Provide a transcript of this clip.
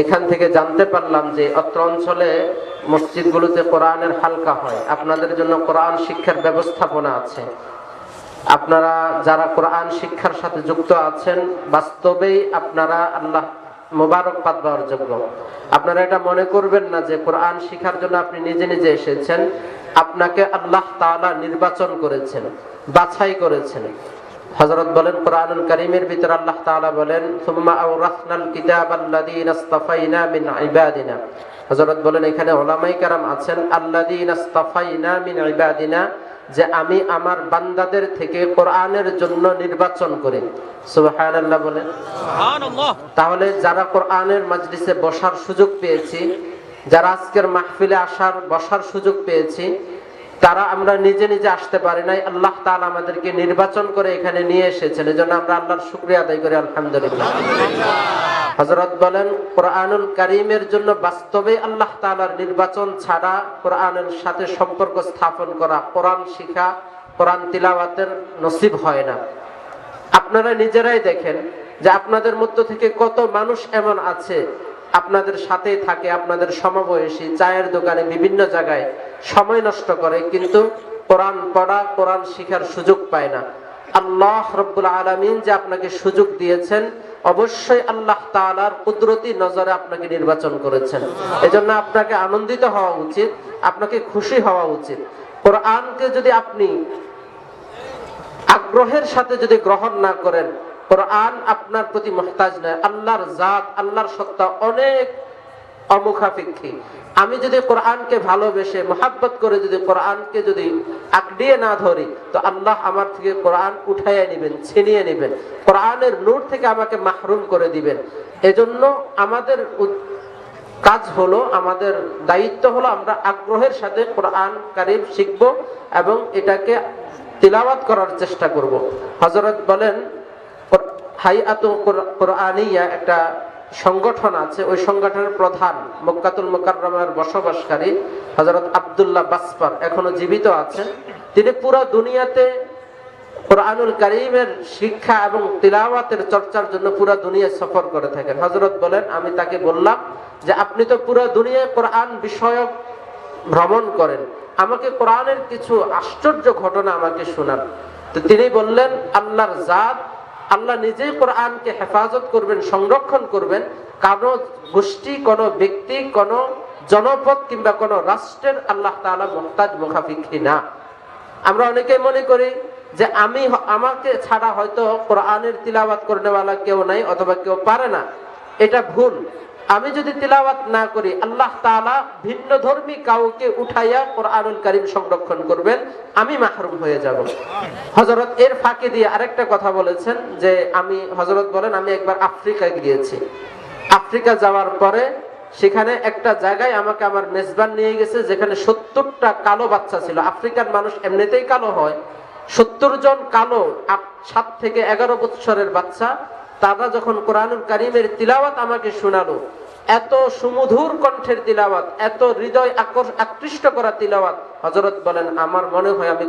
এখান থেকে জানতে পারলাম যে অত্র অঞ্চলে মসজিদগুলোতে কোরআনের হালকা হয়। আপনাদের জন্য কোরআন শিক্ষার ব্যবস্থাপনা আছে। আপনারা যারা কোরআন শিক্ষার সাথে যুক্ত আছেন, বাস্তবেই আপনারা আল্লাহ মোবারকবাদ পাওয়ার যোগ্য। আপনারা এটা মনে করবেন না যে কোরআন শিখার জন্য আপনি নিজে নিজে এসেছেন। আপনাকে আল্লাহ তাআলা নির্বাচন করেছেন, বাছাই করেছেন। হযরত বলেন কোরআনুল কারীমের ভিতর আল্লাহ তাআলা বলেন সুম্মা আওরাসনাল কিতাবাল্লাযীনা ইসতাফাইনা মিন ইবাদিনা। হযরত বলেন এখানে ওলামাই কারাম আছেন আল্লাযীনা ইসতাফাইনা মিন ইবাদিনা যে আমি আমার বান্দাদের থেকে কোরআনের জন্য নির্বাচন করি। সুবহানাল্লাহ বলেন। তাহলে যারা কোরআনের মাজলিসে বসার সুযোগ পেয়েছি যারা আজকের মাহফিলে আসার বসার সুযোগ পেয়েছি তারা আমরা নিজে নিজে আসতে পারি নাই। আল্লাহ তাআলা আমাদেরকে নির্বাচন করে এখানে নিয়ে এসেছেন। এজন্য আমরা আল্লাহর শুকরিয়া আদায় করি, আলহামদুলিল্লাহ। হযরত বলেন, কোরআনুল কারীমের জন্য বাস্তবে আল্লাহ তাআলার নির্বাচন ছাড়া কোরআনের সাথে সম্পর্ক স্থাপন করা কোরআন শিখা, কোরআন তিলাওয়াতের নসিব হয় না। আপনারা নিজেরাই দেখেন যে আপনাদের মধ্য থেকে কত মানুষ এমন আছে আপনাদের সাথে থাকে আপনাদের সমবয়সী চায়ের দোকানে বিভিন্ন জায়গায় সময় নষ্ট করে, কিন্তু কোরআন পড়া, কোরআন শিখার সুযোগ পায় না। আল্লাহ রব্বুল আলমিন যে আপনাকে সুযোগ দিয়েছেন, অবশ্যই আল্লাহ তাআলার কুদরতি নজরে আপনাকে নির্বাচন করেছেন। এজন্য আপনাকে আনন্দিত হওয়া উচিত, আপনাকে খুশি হওয়া উচিত। কোরআনকে যদি আপনি আগ্রহের সাথে যদি গ্রহণ না করেন কোরআন আপনার প্রতি মহতাজ নয়, আল্লাহর জাত, আল্লাহর সত্তা অনেক অমুখাপেক্ষী। আমি যদি কোরআনকে ভালোবেসে, মোহাব্বত করে যদি কোরআনকে যদি আঁকড়িয়ে না ধরি, তো আল্লাহ আমার থেকে কোরআন উঠাইয়া নেবেন, ছিনিয়ে নেবেন। কোরআনের নূর থেকে আমাকে মাহরুম করে দিবেন। এজন্য আমাদের কাজ হলো, আমাদের দায়িত্ব হলো, আমরা আগ্রহের সাথে কোরআন কারিম শিখব এবং এটাকে তিলাওয়াত করার চেষ্টা করব। হজরত বলেন হাইআত কোরআনিয়া একটা সংগঠন আছে, ওই সংগঠনের প্রধান মক্কাতুল মোকাররমের বসবাসকারী হজরত আব্দুল্লাহ বাসপার, এখনও জীবিত আছেন তিনি পুরো দুনিয়াতে কোরআনুল করিমের শিক্ষা এবং তিলাওয়াতের চর্চার জন্য পুরো দুনিয়া সফর করে থাকেন। হজরত বলেন, আমি তাকে বললাম যে, আপনি তো পুরো দুনিয়ায় কোরআন বিষয়ক ভ্রমণ করেন। আমাকে কোরআনের কিছু আশ্চর্য ঘটনা আমাকে শোনান। তো তিনি বললেন, আল্লাহর জাত আল্লাহ নিজেই কোরআনকে হেফাজত করবেন, সংরক্ষণ করবেন। কারও গোষ্ঠী, কোন ব্যক্তি, কোন জনপদ কিংবা কোন রাষ্ট্রের আল্লাহ তাআলা মোহতাজ মুখাফিক্ষি না। আমরা অনেকে মনে করি যে আমি আমাকে ছাড়া হয়তো কোরআনের করে নেওয়ালা কেউ নাই অথবা কেউ পারে না। এটা ভুল। আমি যদি তিলাওয়াত না করি, আল্লাহ তাআলা ভিন্ন ধর্মী কাউকে উঠাইয়া কোরআনুল কারীম সংরক্ষণ করবেন, আমি মাহরুম হয়ে যাব। হযরত এর ফাঁকে দিয়ে আরেকটা কথা বলেছেন যে আমি, হযরত বলেন, আমি একবার আফ্রিকায় গিয়েছি। আফ্রিকা যাওয়ার পরে সেখানে একটা জায়গায় আমাকে আমার মেজবান নিয়ে গেছে, যেখানে সত্তরটা কালো বাচ্চা ছিল। আফ্রিকার মানুষ এমনিতেই কালো হয়। সত্তর জন কালো সাত থেকে এগারো বৎসরের বাচ্চা তারা যখন কোরআনুল কারিমের তিলাওয়াত আমাকে শোনালো, এত সুমধুর কণ্ঠের তিলাওয়াত, এত হৃদয় আকৃষ্ট করা তিলাওয়াত হজরত বলেন, আমার মনে হয় আমি